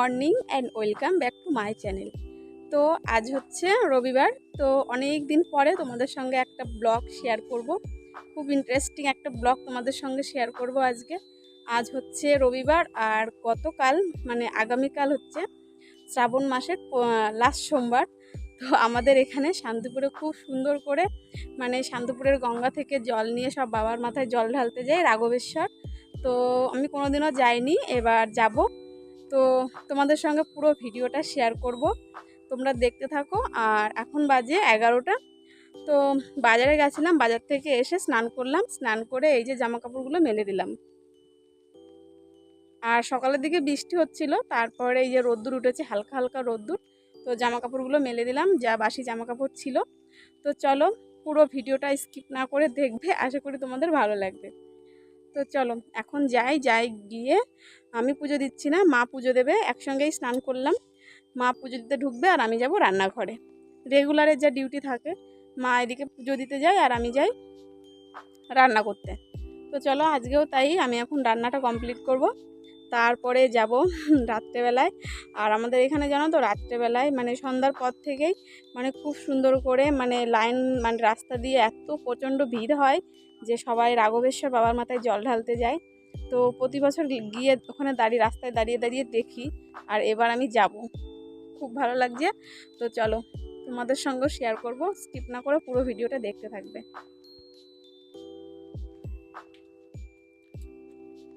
Morning and welcome back to my channel. তো আজ হচ্ছে রবিবার, তো অনেক দিন পরে তোমাদের সঙ্গে একটা ব্লগ শেয়ার করব। খুব ইন্টারেস্টিং একটা ব্লগ তোমাদের সঙ্গে শেয়ার করব আজকে। আজ হচ্ছে রবিবার আর গতকাল মানে আগামীকাল হচ্ছে শ্রাবণ মাসের লাস্ট সোমবার। তো আমাদের এখানে শান্তিপুরে খুব সুন্দর করে মানে শান্তিপুরের গঙ্গা থেকে জল নিয়ে সব বাবার মাথায় জল ঢালতে যায় রাঘবেশ্বর। তো আমি কোনোদিনও যাইনি, এবার যাব। তো তোমাদের সঙ্গে পুরো ভিডিওটা শেয়ার করব। তোমরা দেখতে থাকো। আর এখন বাজে এগারোটা। তো বাজারে গেছিলাম, বাজার থেকে এসে স্নান করলাম। স্নান করে এই যে জামা কাপড়গুলো মেলে দিলাম। আর সকালের দিকে বৃষ্টি হচ্ছিল, তারপরে এই যে রোদ্দুর উঠেছে, হালকা হালকা রোদ্দুর। তো জামা কাপড়গুলো মেলে দিলাম, যা বাসি জামা কাপড় ছিল। তো চলো পুরো ভিডিওটা স্কিপ না করে দেখবে। আশা করি তোমাদের ভালো লাগবে। তো চলো, এখন যাই যাই গিয়ে। আমি পুজো দিচ্ছি না, মা পুজো দেবে, একসঙ্গেই স্নান করলাম। মা পুজো দিতে ঢুকবে আর আমি যাব রান্নাঘরে। রেগুলারের যা ডিউটি থাকে, মা এদিকে পুজো দিতে যায় আর আমি যাই রান্না করতে। তো চলো, আজকেও তাই, আমি এখন রান্নাটা কমপ্লিট করব। তারপরে যাব রাত্রেবেলায়। আর আমাদের এখানে জানো তো রাত্রেবেলায় মানে সন্ধ্যার পর থেকেই মানে খুব সুন্দর করে মানে লাইন মানে রাস্তা দিয়ে এত প্রচণ্ড ভিড় হয় যে সবাই রাঘবেশ্বর বাবার মাথায় জল ঢালতে যায়। তো প্রতি বছর গিয়ে ওখানে দাঁড়িয়ে রাস্তায় দাঁড়িয়ে দাঁড়িয়ে দেখি, আর এবার আমি যাব। খুব ভালো লাগছে। তো চলো তোমাদের সঙ্গে শেয়ার করব। স্কিপ না করে পুরো ভিডিওটা দেখতে থাকবে।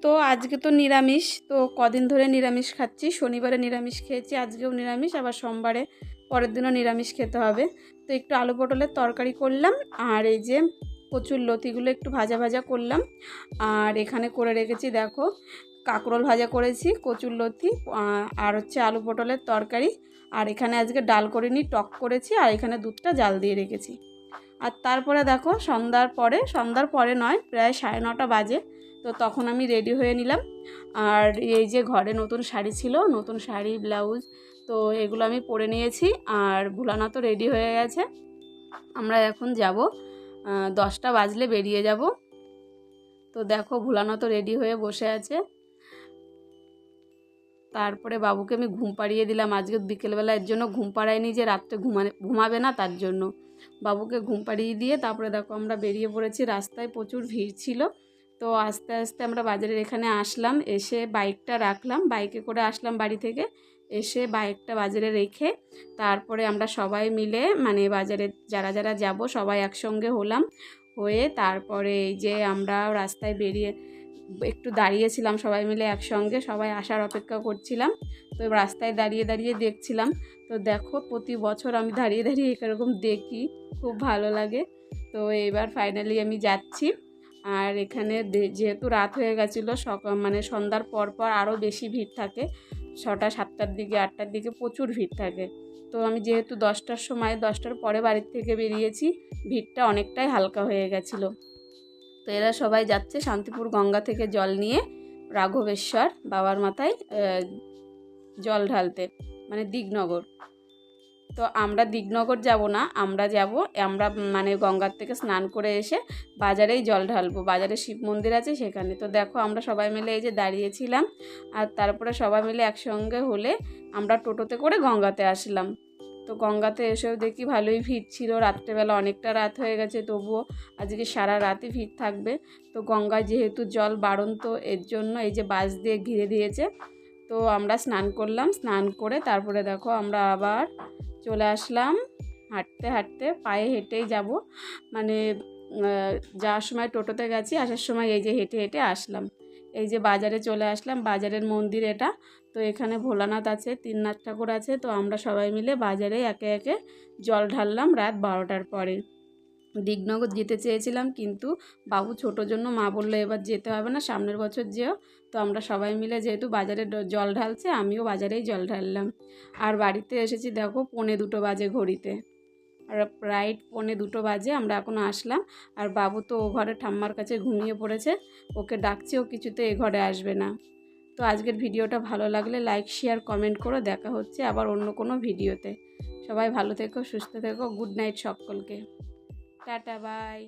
তো আজকে তো নিরামিষ, তো কদিন ধরে নিরামিষ খাচ্ছি। শনিবারে নিরামিষ খেয়েছি, আজকেও নিরামিষ, আবার সোমবারে পরের দিনও নিরামিষ খেতে হবে। তো একটু আলু পটলের তরকারি করলাম, আর এই যে কচুর লতিগুলো একটু ভাজা ভাজা করলাম। আর এখানে করে রেখেছি, দেখো, কাঁকরোল ভাজা করেছি, কচুর লতি আর হচ্ছে আলু পটলের তরকারি। আর এখানে আজকে ডাল করে নিই টক করেছি, আর এখানে দুধটা জাল দিয়ে রেখেছি। আর তারপরে দেখো সন্ধ্যার পরে সন্ধ্যার পরে নয়, প্রায় সাড়ে নটা বাজে, তো তখন আমি রেডি হয়ে নিলাম। আর এই যে ঘরে নতুন শাড়ি ছিল, নতুন শাড়ি, ব্লাউজ, তো এগুলো আমি পরে নিয়েছি। আর ভুলানা তো রেডি হয়ে গেছে। আমরা এখন যাব দশটা বাজলে বেরিয়ে যাব। তো দেখো ভুলানো তো রেডি হয়ে বসে আছে। তারপরে বাবুকে আমি ঘুম পাড়িয়ে দিলাম। আজকে বিকেলবেলা এর জন্য ঘুম পাড়াইনি যে রাত্রে ঘুমানে, ঘুমাবে না তার জন্য। বাবুকে ঘুম পাড়িয়ে দিয়ে তারপরে দেখো আমরা বেরিয়ে পড়েছি, রাস্তায় প্রচুর ভিড় ছিল। তো আস্তে আস্তে আমরা বাজারের এখানে আসলাম, এসে বাইকটা রাখলাম বাইকে করে আসলাম বাড়ি থেকে। এসে বাইকটা বাজারে রেখে তারপরে আমরা সবাই মিলে মানে বাজারে যারা যারা যাব সবাই একসঙ্গে হলাম। হয়ে তারপরে এই যে আমরা রাস্তায় বেরিয়ে একটু দাঁড়িয়েছিলাম সবাই মিলে একসঙ্গে, সবাই আসার অপেক্ষা করছিলাম। তো রাস্তায় দাঁড়িয়ে দাঁড়িয়ে দেখছিলাম। তো দেখো, প্রতি বছর আমি দাঁড়িয়ে দাঁড়িয়ে এরকম দেখি, খুব ভালো লাগে। তো এবার ফাইনালি আমি যাচ্ছি। আর এখানে যেহেতু রাত হয়ে গেছিল সকাল মানে সন্ধ্যার পর পর আরও বেশি ভিড় থাকে। ছটা, সাতটার দিকে, আটটার দিকে প্রচুর ভিড় থাকে। তো আমি যেহেতু দশটার সময়, দশটার পরে বাড়ির থেকে বেরিয়েছি, ভিড়টা অনেকটাই হালকা হয়ে গেছিল। তো এরা সবাই যাচ্ছে শান্তিপুর গঙ্গা থেকে জল নিয়ে রাঘবেশ্বর বাবার মাথায় জল ঢালতে মানে দিগনগর। তো আমরা দিগনগর যাব না, আমরা যাব, আমরা মানে গঙ্গার থেকে স্নান করে এসে বাজারেই জল ঢালবো। বাজারে শিব মন্দির আছে সেখানে। তো দেখো আমরা সবাই মিলে এই যে দাঁড়িয়েছিলাম, আর তারপরে সবাই মিলে একসঙ্গে হলে আমরা টোটোতে করে গঙ্গাতে আসলাম। তো গঙ্গাতে এসেও দেখি ভালোই ভিড় ছিল। রাত্রেবেলা অনেকটা রাত হয়ে গেছে, তবুও আজকে সারা রাতে ভিড় থাকবে। তো গঙ্গা যেহেতু জল বাড়ন্ত, এর জন্য এই যে বাস দিয়ে ঘিরে দিয়েছে, তো আমরা স্নান করলাম। স্নান করে তারপরে দেখো আমরা আবার চলে আসলাম। হাঁটতে হাঁটতে পায়ে হেঁটেই যাব। মানে যাওয়ার সময় টোটোতে গেছি, আসার সময় এই যে হেঁটে হেঁটে আসলাম। এই যে বাজারে চলে আসলাম, বাজারের মন্দির এটা। তো এখানে ভোলানাথ আছে, তিননাথ ঠাকুর আছে। তো আমরা সবাই মিলে বাজারে একে একে জল ঢাললাম রাত বারোটার পরে। দিগনগর যেতে চেয়েছিলাম কিন্তু বাবু ছোটোর জন্য মা বলল এবার যেতে হবে না, সামনের বছর যেও। তো আমরা সবাই মিলে যেহেতু বাজারে জল ঢালছে, আমিও বাজারেই জল ঢাললাম। আর বাড়িতে এসেছি দেখো, পৌনে দুটো বাজে ঘড়িতে। আর রাইট পনে দুটো বাজে, আমরা এখন আসলাম। আর বাবু তো ও ঘরে ঠাম্মার কাছে ঘুমিয়ে পড়েছে। ওকে ডাকছে, ও কিছুতে এ ঘরে আসবে না। তো আজকের ভিডিওটা ভালো লাগলে লাইক, শেয়ার, কমেন্ট করে দেখা হচ্ছে আবার অন্য কোনো ভিডিওতে। সবাই ভালো থেকো, সুস্থ থেকো, গুড নাইট সকলকে। Ta-ta, bye.